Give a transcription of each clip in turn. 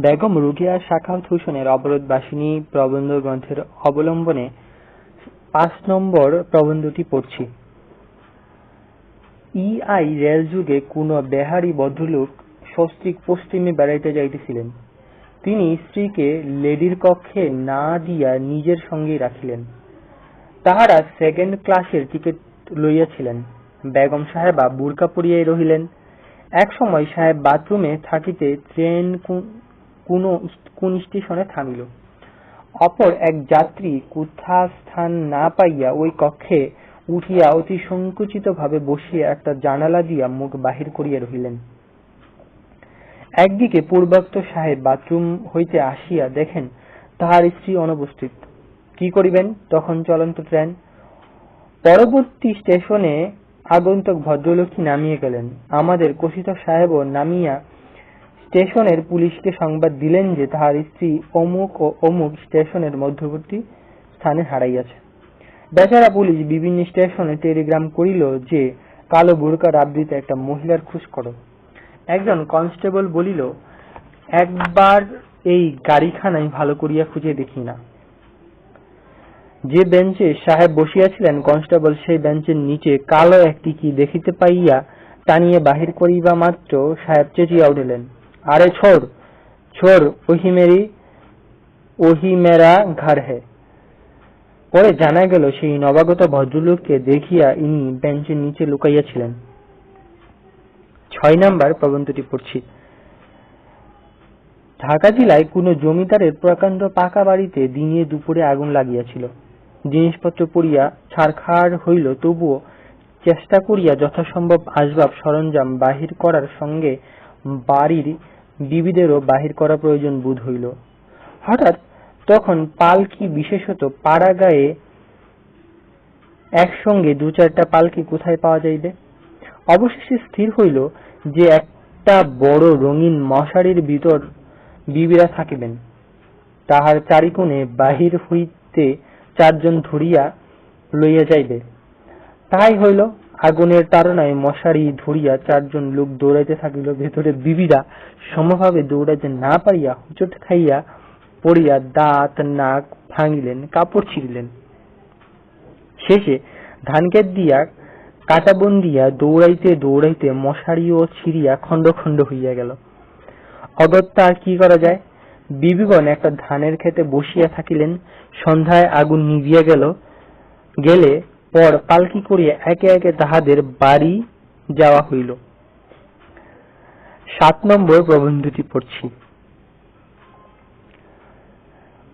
বেগম রুকিয়া সাখাওয়াত হোসেনের অবরোধবাসিনী প্রবন্ধ গ্রন্থের অবলম্বনে পাঁচ নম্বর প্রবন্ধটি পড়ছি। ই আই রেলযুগে কোন বেহারি ভদ্রলোক সস্ত্রীক পশ্চিমে বেড়াইতে যাইতেছিলেন। তিনি স্ত্রীকে লেডির কক্ষে না দিয়া নিজের সঙ্গেই রাখিলেন। তাহারা সেকেন্ড ক্লাসের টিকিট লইয়াছিলেন। বেগম সাহেবা বুরকা পরিয়াই রহিলেন। এক সময় সাহেব বাথরুমে থাকিতে ট্রেন কোন কোন স্টেশনে থামিল। অপর এক যাত্রী কোথা স্থান না পাইয়া ওই কক্ষে উঠিয়া অতি সংকুচিত ভাবে বসিয়া একটা জানালা দিয়া মুখ বাহির করিয়া রহিলেন। একদিকে পূর্বাক্ত সাহেব বাথরুম হইতে আসিয়া দেখেন, তাহার স্ত্রী অনুপস্থিত। কি করিবেন? তখন চলন্ত ট্রেন। পরবর্তী স্টেশনে আগন্তুক ভদ্রলক্ষ্মী নামিয়ে গেলেন। আমাদের কষিত সাহেবও নামিয়া স্টেশনের পুলিশকে সংবাদ দিলেন যে তাহার স্ত্রী অমুক ও অমুক স্টেশনের মধ্যবর্তী স্থানে হারাইয়াছে। বেচারা পুলিশ বিভিন্ন স্টেশনে টেলিগ্রাম করিল যে, কালো বুরকার আবৃত একটা মহিলার খোঁজ করো। একজন কনস্টেবল বলিল, একবার এই গাড়িখানায় ভালো করিয়া খুঁজে দেখি না। যে বেঞ্চে সাহেব বসিয়াছিলেন, কনস্টেবল সেই বেঞ্চের নিচে কালো একটি কি দেখিতে পাইয়া টানিয়ে বাহির করিবা মাত্র সাহেব চেঁচিয়া উঠিলেন। আরে ছোড় ছোড়, ওহি মেরি, ওহি মেরা ঘর হে। পরে জানা গেল সেই নবাগত ভদ্রলোককে দেখিয়া ইনি বেঞ্চের নিচে লুকাইয়াছিলেন ছয় নাম্বার প্রবন্ধটি পড়ছি। ঢাকা জেলায় কোন জমিদারের প্রকাণ্ড পাকা বাড়িতে দিনে দুপুরে আগুন লাগিয়াছিল। জিনিসপত্র পড়িয়া ছারখার হইল, তবুও চেষ্টা করিয়া যথাসম্ভব আসবাব সরঞ্জাম বাহির করার সঙ্গে বাড়ির বিবিদেরও বাহির করা প্রয়োজন বোধ হইল। হঠাৎ তখন পালকি বিশেষত পাড়া গায়ে একসঙ্গে দু চারটা পালকি কোথায় পাওয়া যাইবে? অবশেষে স্থির হইল যে একটা বড় রঙিন মশারির ভিতর বিবিরা থাকিবেন। তাহার চারিকোণে বাহির হইতে চারজন ধরিয়া লইয়া যাইবে। তাহাই হইল আগুনের তাড়নায় মশারি ধরিয়া চারজন লোক দৌড়াইতে থাকিল। ভেতরে বিবিরা সমভাবে দৌড়াইতে না পারিয়া হুচট খাইয়া পড়িয়া দাঁত, নাক ভাঙিলেন, কাপড় ছিঁড়িলেন। শেষে ধানক্ষেত দিয়া কাটাবন দিয়া দৌড়াইতে দৌড়াইতে মশারিও ছিঁড়িয়া খণ্ড খণ্ড হইয়া গেল। অগত্যা আর কি করা যায়? বিবিগণ একটা ধানের খেতে বসিয়া থাকিলেন। সন্ধ্যায় আগুন নিভিয়া গেল। গেলে পর পালকি করিয়া একে একে তাহাদের বাড়ি যাওয়া হইল। সাত নম্বর প্রবন্ধটি পড়ছি।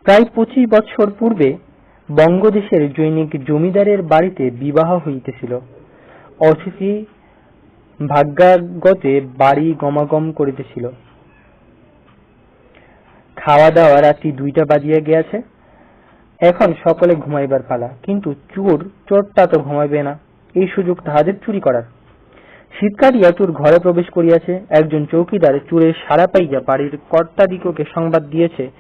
প্রায় পঁচিশ বৎসর পূর্বে বঙ্গদেশের জৈনিক জমিদারের বাড়িতে বিবাহ হইতেছিল। অতিথি ভাগ্যাগতে বাড়ি গমাগম করিতেছিল। খাওয়া দাওয়া রাত্রি দুইটা বাজিয়া গিয়াছে। এখন সকলে ঘুমাইবার পালা, কিন্তু চোর, চোরটা তো ঘুমাইবে না। এই সুযোগ তাহাদের চুরি করার। শীত কাটিয়া চোর ঘরে প্রবেশ করিয়াছে, একজন চৌকিদার চোরের সারা পাইয়া বাড়ির কর্তাদিগকে সংবাদ দিয়েছে।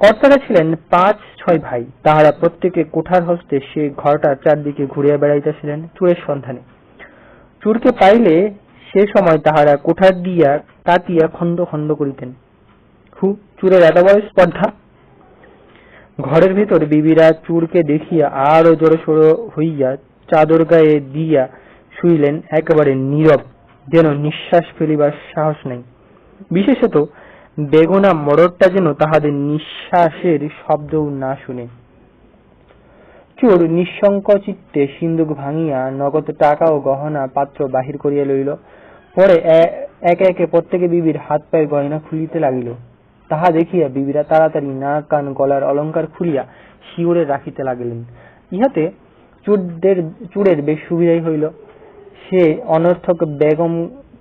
কর্তারা ছিলেন পাঁচ, ছয় ভাই, তাহারা প্রত্যেকে কোঠার হস্তে সে ঘরটার চারদিকে ঘুরিয়া বেড়াইতেছিলেন চোরের সন্ধানে। চোরকে পাইলে সে সময় তাহারা কোঠার দিয়া কাটিয়া খণ্ড খণ্ড করিতেন। হু, চোরের এত বড় স্পর্ধা? ঘরের ভিতর বিবিরা চোরকে দেখিয়া আরও জড়সড় হইয়া চাদর গায়ে দিয়া শুইলেন একেবারে নীরব, যেন নিঃশ্বাস ফেলিবার সাহস নাই। বিশেষত বেগুনা মরদটা যেন তাহাদের নিঃশ্বাসের শব্দও না শুনে। চোর নিঃশঙ্ক চিত্তে সিন্দুক ভাঙিয়া নগদ টাকা ও গহনা পাত্র বাহির করিয়া লইল। পরে একে একে প্রত্যেকে বিবির হাত পায়ের গয়না খুলিতে লাগিল। তাহা দেখিয়া বিবিরা তাড়াতাড়ি নাক, কান, গলার অলঙ্কার খুলিয়া শিওরে রাখিতে লাগিলেন। ইহাতে চোরদের, চোরের বেশ সুবিধাই হইল। সে অনর্থক বেগম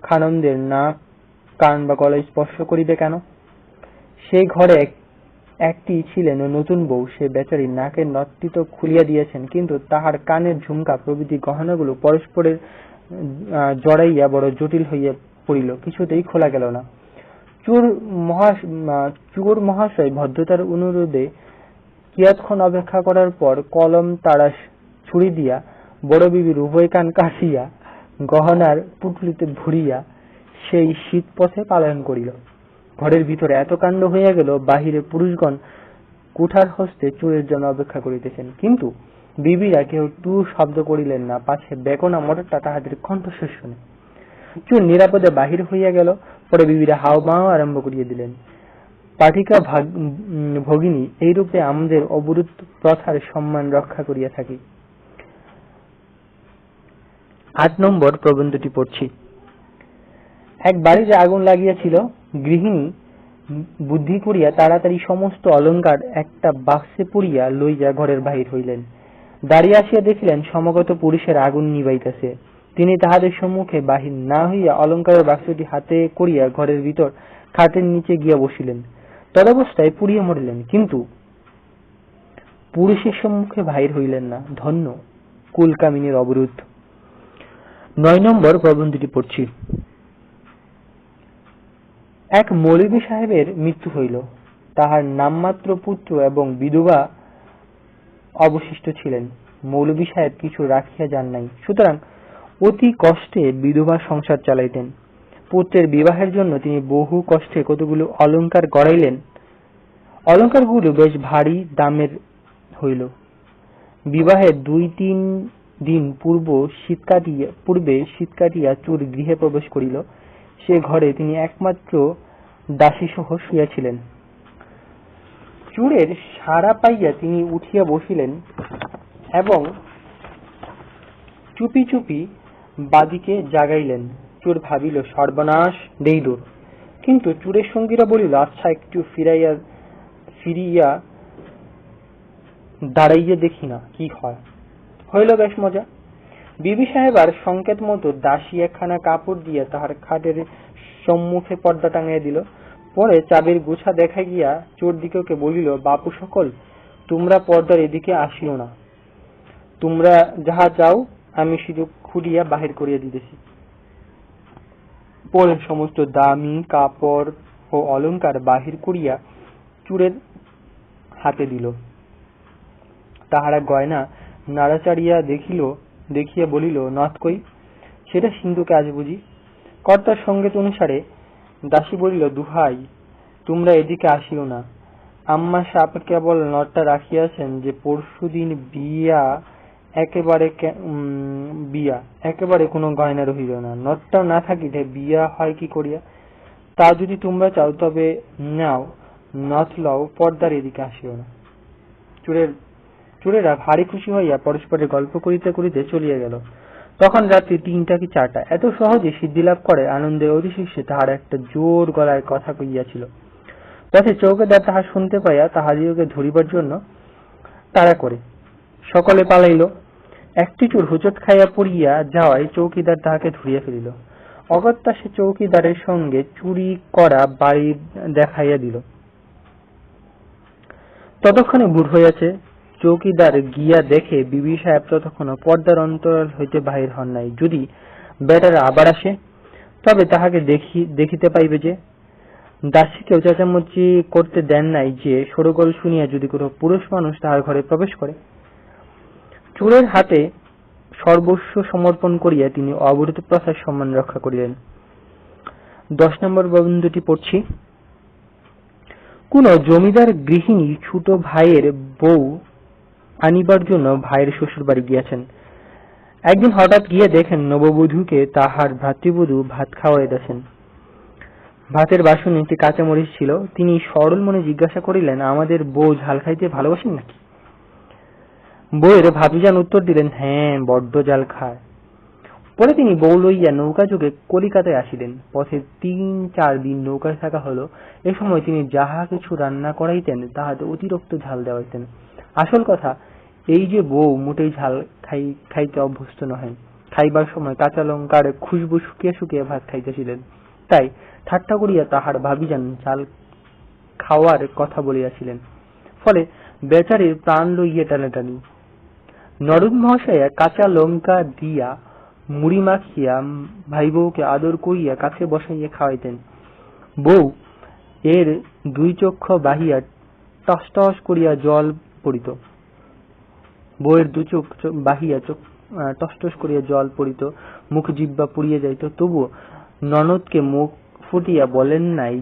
খানমদের নাক, কান বা গলা স্পর্শ করিবে কেন? সেই ঘরে একটি ছিলেন নতুন বউ, সে বেচারি নাকের নথটি তো খুলিয়া দিয়েছেন, কিন্তু তাহার কানের ঝুমকা প্রভৃতি গহনাগুলো পরস্পরের জড়াইয়া বড় জটিল হইয়া পড়িল, কিছুতেই খোলা গেল না। চোর মহা চোর মহাশয় ভদ্রতার অনুরোধে কিয়ৎক্ষণ অপেক্ষা করার পর কলম তাড়া ছুরি দিয়া, বড় বিবির উভয় কান কাশিয়া, গহনার পুটলিতে ভরিয়া সেই শীত পথে পালন করিল। ঘরের ভিতরে এত কাণ্ড হইয়া গেল, বাহিরে পুরুষগণ কুঠার হস্তে চোরের জন্য অপেক্ষা করিতেছেন। কিন্তু বিবিরা কেউ টু শব্দ করিলেন না, পাছে বেকনা মোটরটা তাহাদের কণ্ঠস্বর শুনে। চোর নিরাপদে বাহির হইয়া গেল, পরে বিবিরা হাও মাও আরম্ভ করিয়া দিলেন। পাঠিকা ভগিনী এইরূপে আমাদের অবরুদ্ধ প্রথার সম্মান রক্ষা করিয়া থাকি। আট নম্বর প্রবন্ধটি পড়ছি। এক বাড়িতে আগুন লাগিয়াছিল, গৃহিণী বুদ্ধি করিয়া তাড়াতাড়ি সমস্ত অলংকার একটা বাক্সে পুরিয়া লইয়া ঘরের বাহির হইলেন। দাঁড়িয়ে আসিয়া দেখিলেন, সমগত পুরুষের আগুন নিবাইতেছে। তিনি তাহাদের সম্মুখে বাহির না হইয়া অলংকারের বাক্সটি হাতে করিয়া ঘরের ভিতর খাটের নিচে গিয়া বসিলেন। তদবস্থায় পুড়িয়া মরিলেন, কিন্তু পুরুষের সম্মুখে বাহির হইলেন না। ধন্য কুলকামিনীর অবরোধ নয় নম্বর প্রবন্ধটি পড়ছি। এক মৌলবী সাহেবের মৃত্যু হইল। তাহার নামমাত্র পুত্র এবং বিধবা অবশিষ্ট ছিলেন। মৌলবী সাহেব কিছু রাখিয়া যান নাই। সুতরাং অতি কষ্টে বিধবা সংসার চালাইতেন। পুত্রের বিবাহের জন্য তিনি বহু কষ্টে কতগুলো অলংকার গড়াইলেন। অলংকারগুলো বেশ ভারী দামের হইল। বিবাহের দুই তিন দিন পূর্ব শীত কাটিয়া পূর্বে শীত কাটিয়া চোর গৃহে প্রবেশ করিল। সে ঘরে তিনি একমাত্র দাসী সহ শুইয়াছিলেন। চোরের সাড়া পাইয়া তিনি উঠিয়া বসিলেন এবং চুপি চুপি বাদিকে জাগাইলেন। চোর ভাবিল, সর্বনাশ দেইল কিন্তু চোরের সঙ্গীরা বলিল আচ্ছা একটু ফিরাইয়া, ফিরিয়া দাঁড়াইয়া দেখি না, কি হয়? হইল বেশ মজা। বিবি সাহেবার সংকেত মতো দাসী একখানা কাপড় দিয়া তাহার খাটের সম্মুখে পর্দা টাঙিয়ে দিল। পরে চাবির গুছা দেখা গিয়া চোর দিকেওকে বলিল, বাপু সকল, তোমরা পর্দার এদিকে আসিও না। তোমরা যাহা চাও আমি শুধু খুলিয়া বাহির করিয়া দিতেছি। পরে সমস্ত দামি কাপড় ও অলংকার বাহির করিয়া চোরের হাতে দিল। তাহারা গয়না নাড়াচাড়িয়া দেখিল, দেখিয়া বলিল, নথ কই, সেটা সিন্ধুকে আজ বুঝি? কর্তার সঙ্গেত অনুসারে দাসী বলিল, দুহাই, তোমরা এদিকে আসিও না। আম্মা সাপ কেবল নটটা রাখিয়াছেন যে পরশুদিন বিয়া একেবারে বিয়া। একেবারে কোনো গয়না রহিল না। নটটাও না থাকিলে বিয়া হয় কি করিয়া? তা যদি তোমরা চাও, তবে নাও, নথ লও, পর্দার এদিকে আসিও না। চোরের, চোরেরা ভারী খুশি হইয়া পরস্পরের গল্প করিতে করিতে চলিয়া গেল। তখন রাত্রি তিনটা কি চারটা? এত সহজে সিদ্ধি লাভ করে আনন্দের অতিশীর্ষে তাহার একটা জোর গলায় কথা কইয়াছিল পথে চৌকিদার তাহা শুনতে পাইয়া তাহাদিওকে ধরিবার জন্য তাড়া করে। সকলে পালাইল। একটি চোর হুচট খাইয়া পড়িয়া যাওয়ায় চৌকিদার তাহাকে ধরিয়া ফেলিল। অগত্যা সে চৌকিদারের সঙ্গে চুরি করা বাড়ি দেখাইয়া দিল। ততক্ষণে ভোর হইয়াছে। চৌকিদার গিয়া দেখে বিবি সাহেব ততক্ষণ পর্দার অন্তরাল হইতে বাহির হন নাই। যদি বেটারা আবার আসে, তবে তাহাকে দেখি, দেখিতে পাইবে যে, দাসীকেও চেঁচামেচি করতে দেন নাই যে, সরগোল শুনিয়া যদি কোনো পুরুষ মানুষ তাহার ঘরে প্রবেশ করে। চোরের হাতে সর্বস্ব সমর্পণ করিয়া তিনি অবরোধ প্রথার সম্মান রক্ষা করিলেন। দশ নম্বর বন্ধুটি পড়ছি। কোন জমিদার গৃহিণী ছোট ভাইয়ের বউ আনিবার জন্য ভাইয়ের শ্বশুর বাড়ি গিয়াছেন। একদিন হঠাৎ গিয়ে দেখেন নববধূকে তাহার ভ্রাতৃবধূ ভাত খাওয়াইতেছেন ভাতের বাসনে একটি কাঁচামরিচ ছিল। তিনি সরল মনে জিজ্ঞাসা করিলেন, আমাদের বউ ঝাল খাইতে ভালোবাসেন নাকি? বউয়ের ভাবিজান উত্তর দিলেন হ্যাঁ বড্ড জাল খায়। পরে তিনি বউ লইয়া নৌকা যোগে কলিকাতায় আসিলেন। পথে তিন, চার দিন নৌকায় থাকা হলো। এ সময় তিনি যাহা কিছু রান্না করাইতেন, তাহাতে অতিরিক্ত ঝাল দেওয়াইতেন। আসল কথা, এই যে বউ মোটেই ঝাল খাই, খাইতে অভ্যস্ত নহেন। খাইবার সময় কাঁচা লঙ্কার খুশবু শুকিয়ে শুকিয়ে ভাত খাইতেছিলেন। তাই ঠাট্টা করিয়া তাহার ভাবিজান ঝাল খাওয়ার কথা বলিয়াছিলেন। ফলে বেচারির প্রাণ লইয়া টানাটানি। নরদ মহাশয়া কাঁচা লঙ্কা দিয়া মুড়ি মাখিয়া ভাই বউকে আদর করিয়া কাছে বসাইয়া খাওয়াইতেন। বউ এর দুই চক্ষ বাহিয়া টস টস করিয়া জল পড়িত। বউয়ের দু চোখ বাহিয়া চোখ টস করিয়া জল পড়িত। মুখ জিব্বা পুড়িয়া যাইত। তবুও ননদকে মুখ ফুটিয়া বলেন নাই